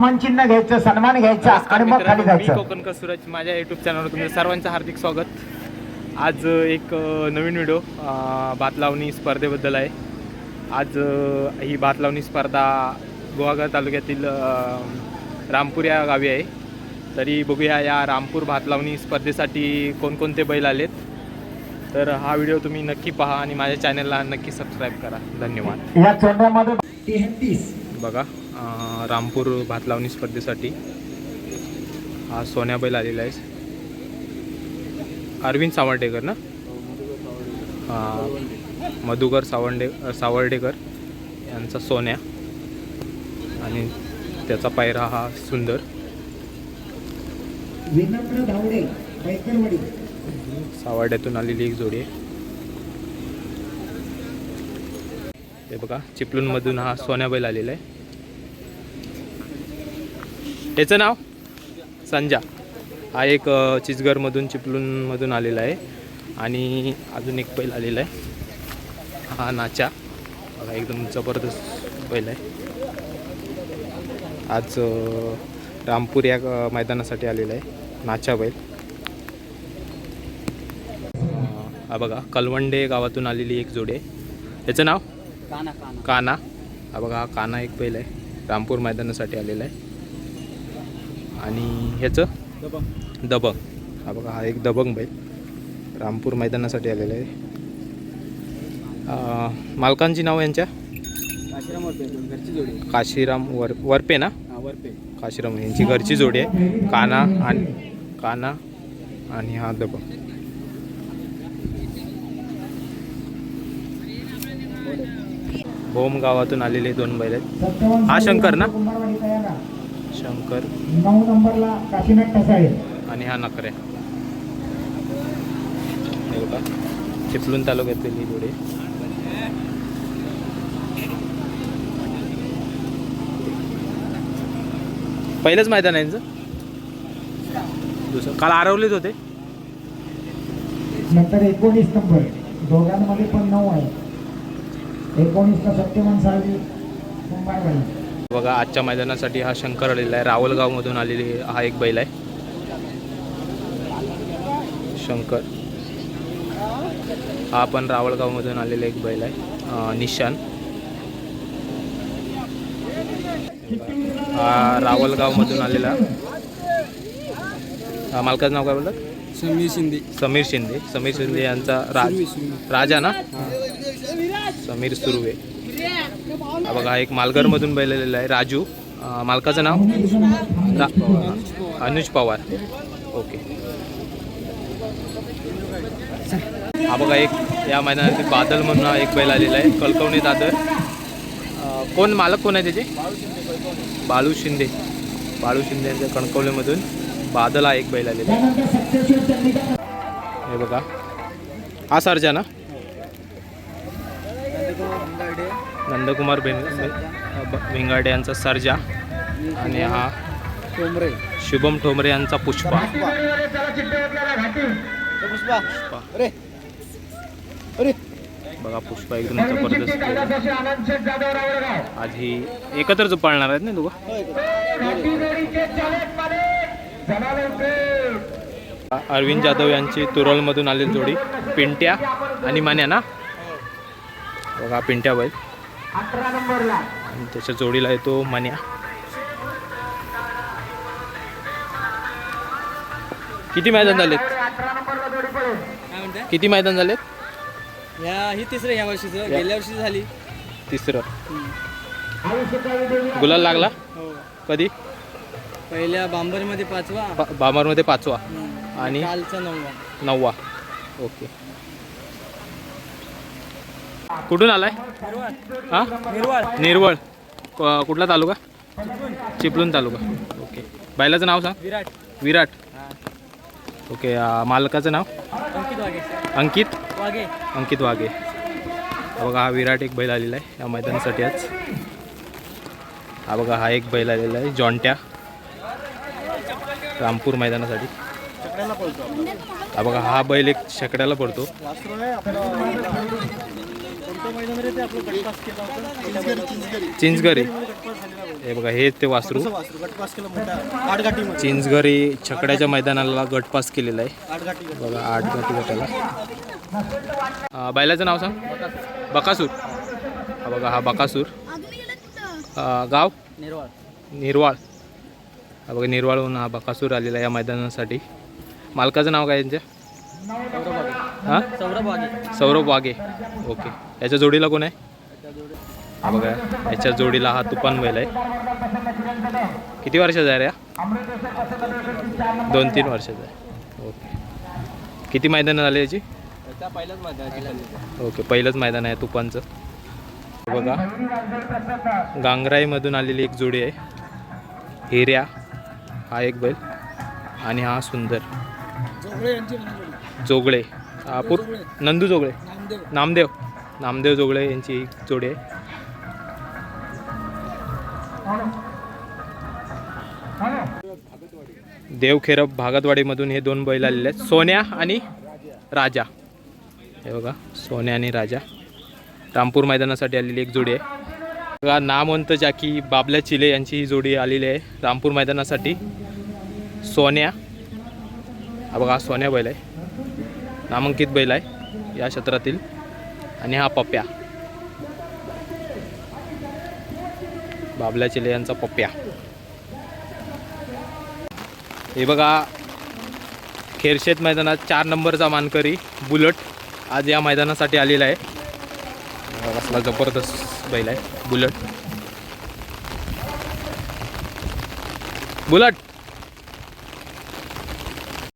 सन्मान चिन्ह घ्यायचं सन्मान घ्यायचा आणि मग खाली जायचं. कोकण सूरज माझ्या युट्यूब चॅनलवर तुमचं सर्वांचं हार्दिक स्वागत. आज एक नवीन व्हिडिओ भात लावणी स्पर्धेबद्दल आहे. आज ही भात लावणी स्पर्धा गुहागर तालुक्यातील रामपूर या गावी आहे. तरी बघूया या रामपूर भात लावणी स्पर्धेसाठी कोणकोणते बैल आलेत. तर हा व्हिडिओ तुम्ही नक्की पहा आणि माझ्या चॅनलला नक्की सबस्क्राईब करा. धन्यवाद. या बघा. रामपूर भात लावणी स्पर्धेसाठी. हा सोन्या बैल आलेला आहे. अरविंद सावर्डेकर ना? हा, मधुकर सावंडे सावर्डेकर यांचा सोन्या. आणि त्याचा पायरा हा सुंदर. सावर्ड्यातून आलेली एक जोडी आहे. हे बघा चिपळूणमधून हा सोन्या बैल आलेला आहे. याचं नाव? संजा. हा एक अ, चिचगरमधून चिपळूणमधून आलेला आहे. आणि अजून एक बैल आलेला आहे. हा नाचा. बघा एकदम जबरदस्त बैल आहे. आज रामपूर या मैदानासाठी आलेला आहे. नाचा बैल. हा बघा कलवंडे गावातून आलेली एक जोडी आहे. याचं नाव? काना काना. काना. हा बघा हा काना एक बैल आहे. रामपूर मैदानासाठी आलेला आहे. आणि ह्याचं? दबंग. दबंग. हा बघा हा एक दबंग बैल. रामपूर मैदानासाठी आलेला आहे. मालकांची नाव यांच्या? आश्रम वरपे घरची जोडी. काशीराम वर वरपे ना? वरपे. काशीराम यांची घरची जोडी आहे. काना आणि काना आणि हा दबंग. भोम गावातून आलेले दोन बैल आहेत. हा शंकर ना? शंकर. नऊ नंबरला काशीनाथ ठसाळे आणि हा नकरे बघा चिपळूण तालुक्यातील ही जोडी. पहिलंच मैदान आहे यांचं दुसरं काल आरवलेच होते. नंतर एकोणीस नंबर. दोघांमध्ये पण नऊ आहे. एकोणीसला सत्यमान साळवी कुंभारवाडी बघा आजच्या मैदानासाठी हा शंकर आलेला आहे. रावलगावमधून आलेली हा एक बैल आहे. शंकर. हा पण रावळगावमधून आलेला एक बैल आहे निशान. हा रावलगावमधून आलेला. हा मालकाचं नाव काय बोलतात समीर शिंदे. समीर शिंदे. समीर शिंदे यांचा राज राजा ना? समीर सुर्वे. हा बघा एक मालघरमधून बैललेला आहे राजू. मालकाचं नाव? अनुज पवार. ओके. हा बघा एक या मैदानात बादल म्हणून एक बैल आलेला आहे कलकवणी दादर. कोण मालक कोण आहे त्याचे? बाळू शिंदे. बाळू शिंदे यांच्या कणकवलीमधून बादल हा एक बैल आलेला आहे. हे बघा. हा सर्जा ना? नंदकुमार बेन भिंगाडे यांचा सर्जा आणि हा टोंबरे शुभम ठोंबरे यांचा पुष्पा. पुष्पा. अरे. अरे. बघा पुष्पा एकदम जबरदस्त. आज ही एकत्रच पाळणार आहेत ना दोघं? अरविंद जाधव यांची तुरळमधून आलेली जोडी. पिंट्या आणि मान्या ना? बघा पिंट्या बैल. अठरा नंबरला. त्याच्या जोडीला येतो मान्या. किती मैदान झालेत? म्हणते किती मैदान झालेत? या ही तिसरं ह्या वर्षीचं गेल्या वर्षी झाली. तिसरं. गुलाल लागला? हो. कधी? पहिल्या बांबरमध्ये पाचवा. बा- बामरमध्ये पाचवा. आणि? कालचा नववा. नववा. ओके. कुठून आलाय? हा? निर्वाळ. कुठला तालुका? चिपळूण तालुका. ओके. बैलाचं नाव सांग. विराट. विराट. ओके मालकाचं नाव? अंकित वाघे. अंकित? हा बघा हा विराट एक बैल आलेला आहे या मैदानासाठी आज. हा बघा हा एक बैल आलेला आहे जॉन्ट्या. रामपूर मैदानासाठी. हा बघा हा बैल एक शेकड्याला पडतो. कुठं मैदान ते आपलं गटपास केला होता. चिंचगरी गटपास झालेला होता. हे बघा हे ते वासरू. असं वासरू? गटपास केला मोठा आठ गाठीमध्ये चिंचगरी छकड्याच्या मैदानाला गट पास केलेला आहे. आठ गाठी बघा आठ गटी गटाला. अं, बैलाचं नाव सांग. बकासूर. हा बघा हा बकासूर. अं, गाव? निर्वाळ. निर्वाळ. हा बघा निर्वाळहून हा बकासूर आलेला आहे या मैदानासाठी. मालकाचं नाव काय यांच्या हां? सौरभ वागे सौरभ वाघे. ओके. याच्या जोडीला कोण आहे? हा बघा. याच्या जोडीला हा तुफान बैल आहे. किती वर्षाचा आहे रे दोन तीन वर्षाचा आहे. ओके. किती मैदानं झाली याची? ओके. पहिलंच मैदान आहे तुफानचं. बघा. गांगराईमधून आलेली एक जोडी आहे. हिऱ्या. हा एक बैल. आणि हा सुंदर. जोगळे. यांची पूर नंदू जोगळे. नामदेव. नामदेव जोगळे यांची एक जोडी आहे. देवखेरप भागतवाडीमधून हे दोन बैल आलेले आहेत. सोन्या आणि राजा. हे बघा सोन्या आणि राजा. रामपूर मैदानासाठी आलेली एक जोडी आहे. बघा नामवंत जाकी बाबल्या चिले यांची ही जोडी आलेली आहे. रामपूर मैदानासाठी सोन्या. हा बघा सोन्या बैल आहे. नामांकित बैल आहे या क्षेत्रातील. आणि हा पप्प्या बाबल्या चिले यांचा पप्प्या हे बघा खेरशेत मैदानात चार नंबरचा मानकरी बुलट आज या मैदानासाठी आलेला आहे. असला जबरदस्त बैल आहे बुलट. बुलट!